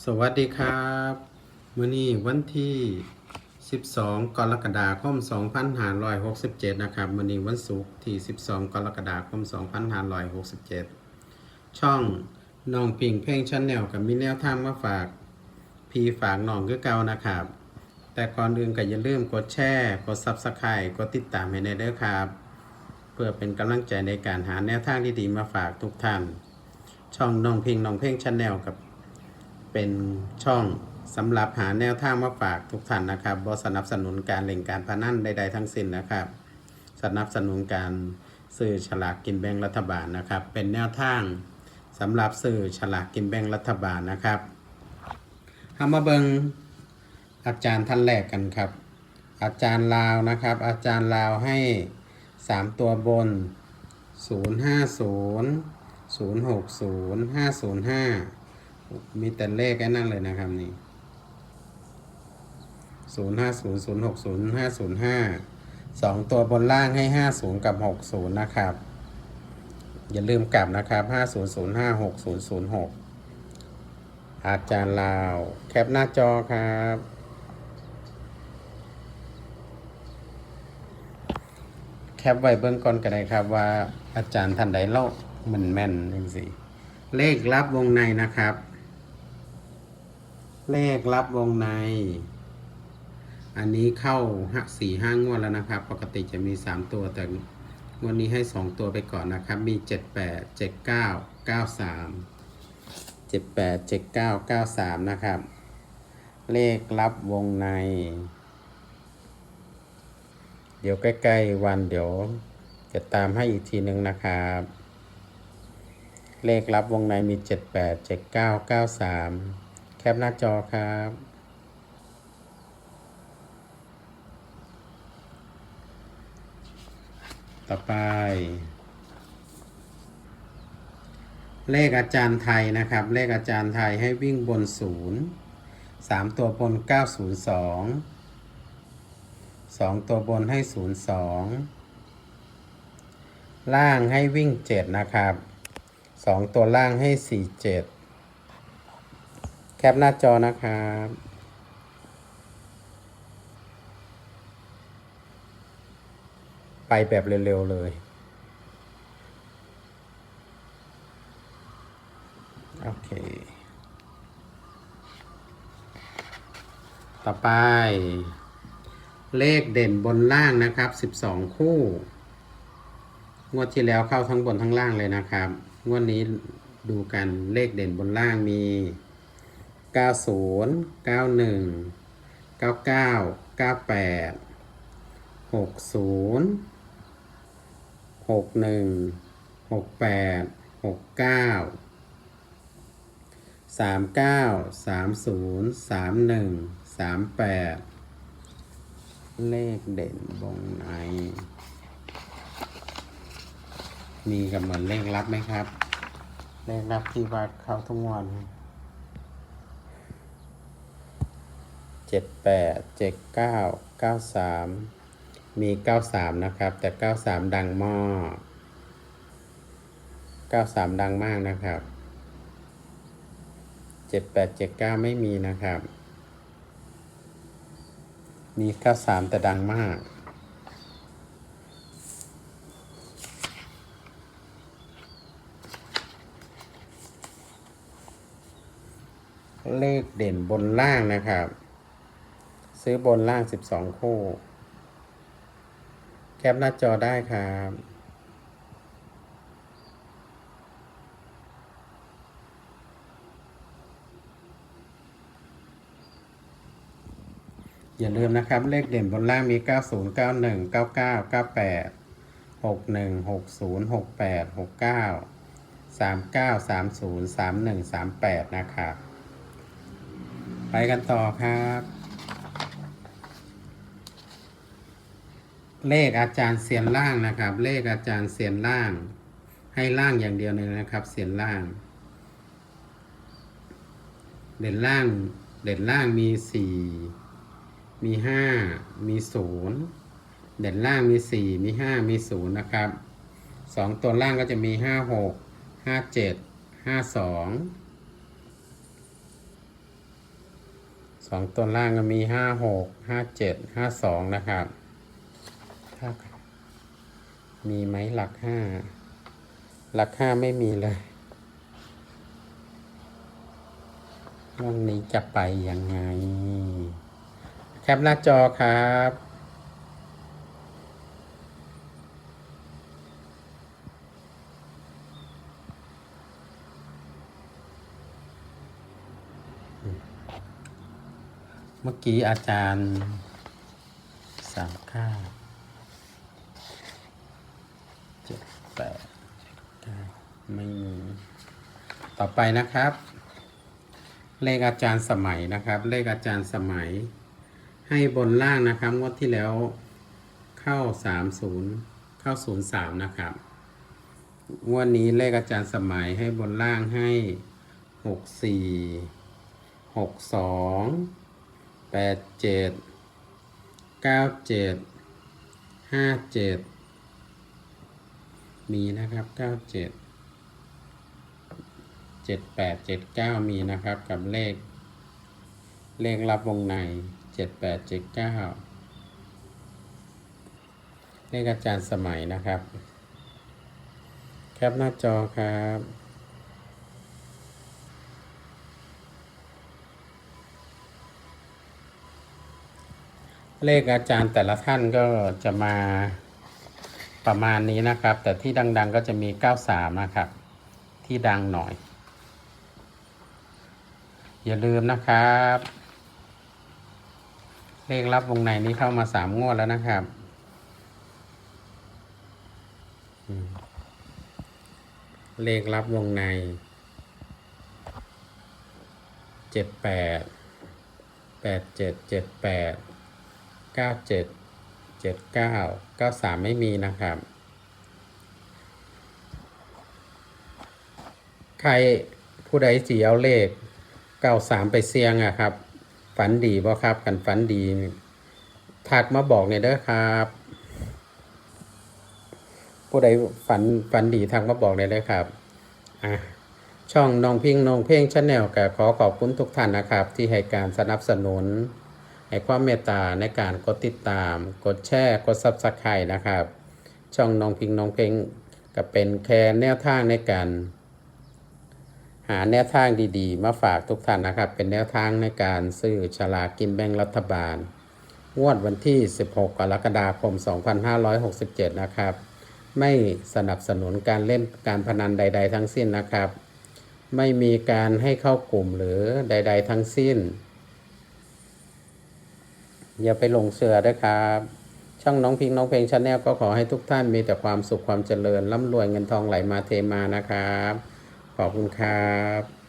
สวัสดีครับมื้อนี้วันที่ 12 กรกฎาคม 2567 นะครับมื้อนี้วันศุกร์ที่ 12 กรกฎาคม 2567 ช่องน้องปิงเพลงชั้นแนวกับมีแนวทางมาฝากพีฝากน้องคือเก่านะครับ แต่ก่อนอื่นก็อย่าลืมกดแชร์กด Subscribe กดติดตามให้ในเด้อครับ เพื่อเป็นกำลังใจในการหาแนวทางที่ดีมาฝากทุกท่าน ช่องน้องพิงน้องเพลงชั้นแนวกับ เป็นช่องสำหรับหาแนวทางมาฝากทุกท่านนะครับบสนับสนุนการเล่นการพนันใดๆทั้งสิ้นนะครับ สนับสนุนการซื้อฉลากกินแบ่งรัฐบาลนะครับ เป็นแนวทางสำหรับซื้อฉลากกินแบ่งรัฐบาลนะครับเอามาเบิงอาจารย์ท่านแรกกันครับ อาจารย์ลาวนะครับ อาจารย์ลาวให้ 3 ตัวบน 050 060 505 มีแต่เลขแค่นั้นเลยนะครับนี่ศูนย์ห้าศูนย์ศูนย์หกศูนย์ห้าศูนย์ห้าสองตัวบนล่างให้ห้าศูนย์กับหกศูนย์นะครับ อย่าลืมกลับนะครับห้าศูนย์ศูนย์ห้าหกศูนย์ศูนย์หกอาจารย์ลาว แคปหน้าจอครับแคปไว้เบื้องก่อนก็ได้ครับว่าอาจารย์ท่านใดเล่ามันแม่นจริงสิเลขลับวงในนะครับ เลขลับวงใน อันนี้เข้าห้าสี่ห้างวดแล้วนะครับ ปกติจะมีสามตัวแต่งวันนี้ให้สองตัวไปก่อนนะครับ มีเจ็ดแปดเจ็ดเก้าเก้าสามเจ็ดแปดเจ็ดเก้าเก้าสามนะครับ เลขลับวงใน เดี๋ยวใกล้ๆวันเดี๋ยวจะตามให้อีกทีหนึ่งนะครับ เลขลับวงในมี 78 79 93 แคปหน้าจอครับ ต่อไป เลขอาจารย์ไทยนะครับ เลขอาจารย์ไทยให้วิ่งบนศูนย์สามตัวบน902สองตัวบนให้02ล่างให้วิ่ง7นะครับสองตัวล่างให้สี่เจ็ด แคปหน้าจอนะครับไปแบบเร็ว ๆ เลยโอเค ต่อไป เลขเด่นบนล่างนะครับ12คู่ งวดที่แล้วเข้าทั้งบนทั้งล่างเลยนะครับ งวดนี้ดูกันเลขเด่นบนล่างมี 90 91 99 98 60 61 68 69 39 30 31 38 เลขเด่นวงใน มีกำหนดเลขลับไหมครับ เลขลับที่วัดเข้าทุกวัน เจ็ดแปดเจ็ดเก้าเก้าสามมีเก้าสามนะครับ แต่เก้าสามดังมากเก้าสามดังมากนะครับเจ็ดแปดเจ็ดเก้าไม่มีนะครับ มีเก้าสามแต่ดังมากเลขเด่นบนล่างนะครับ ซื้อบนล่าง 12 คู่ แคปหน้าจอได้ครับอย่าลืมนะครับ เลขเด่นบนล่างมี 90 91 99 98 61 60 68 69 39 30 31 38 นะครับ ไปกันต่อครับ เลขอาจารย์เสียนล่างนะครับ เลขอาจารย์เสียนล่าง ให้ล่างอย่างเดียวเลยนะครับเสียนล่าง เด่นล่าง เด่นล่างมีสี่มีห้ามีศูนย์เด่นล่างมีสี่มีห้ามีศูนย์นะครับสองตัวล่างก็จะมีห้าหกห้าเจ็ดห้าสองสองตัวล่างก็มีห้าหกห้าเจ็ดห้าสองนะครับ มีไหมหลักห้า หลักห้าไม่มีเลยวันนี้จะไปยังไง แคปหน้าจอครับเมื่อกี้อาจารย์สามเก้าจ็ดแปดเก้า ไม่มี ต่อไปนะครับ เลขอาจารย์สมัยนะครับ เลขอาจารย์สมัย ให้บนล่างนะครับงวดที่แล้วเข้าสามศูนย์เข้าศูนย์สามนะครับงวดนี้เลขอาจารย์สมัยให้บนล่างให้หกสี่หกสองแปดเจ็ดเก้าเจ็ดห้าเจ็ดมีนะครับเก้าเจ็ด เจ็ดแปดเจ็ดเก้ามีนะครับกับเลข เลขรับวงในเจ็ดแปดเจ็ดเก้าเลขอาจารย์สมัยนะครับ แคปหน้าจอครับเลขอาจารย์แต่ละท่านก็จะมาประมาณนี้นะครับ แต่ที่ดัง ๆก็จะมี 93 นะครับ ที่ดังหน่อย อย่าลืมนะครับ เลขรับวงในนี้เข้ามาสามงวดแล้วนะครับเลขรับวงในเจ็ดแปดแปดเจ็ดเจ็ดแปดเก้าเจ็ดเจ็ดเก้าเก้าสามไม่มีนะครับ ใครผู้ใดสีเอาเลข เก้าสามไปเสียงอะครับ ฝันดีบ่ครับ กันฝันดีนี่ทักมาบอกเนี่ยเด้อครับ ผู้ใดฝันฝันดีทักมาบอกเลยเลยครับอะช่องน้องพิงน้องเพ่งชาแนลก็ขอขอบคุณทุกท่านนะครับ ที่ให้การสนับสนุนให้ความเมตตาในการกดติดตาม กดแชร์กดซับสไครต์นะครับ ช่องน้องพิงน้องเพ่งก็เป็นแค่แนวทางในการ หาแนวทางดีๆ มาฝากทุกท่านนะครับ เป็นแนวทางในการซื้อฉลากกินแบ่งรัฐบาล งวดวันที่ 16 กรกฎาคม 2567 นะครับ ไม่สนับสนุนการเล่นการพนันใด ๆ ทั้งสิ้นนะครับ ไม่มีการให้เข้ากลุ่มหรือใด ๆ ทั้งสิ้น อย่าไปหลงเสือด้วยครับ ช่องน้องพิงน้องเพลงชาแนลก็ขอให้ทุกท่านมีแต่ความสุขความเจริญร่ำรวยเงินทองไหลมาเทมานะครับ ขอบคุณครับ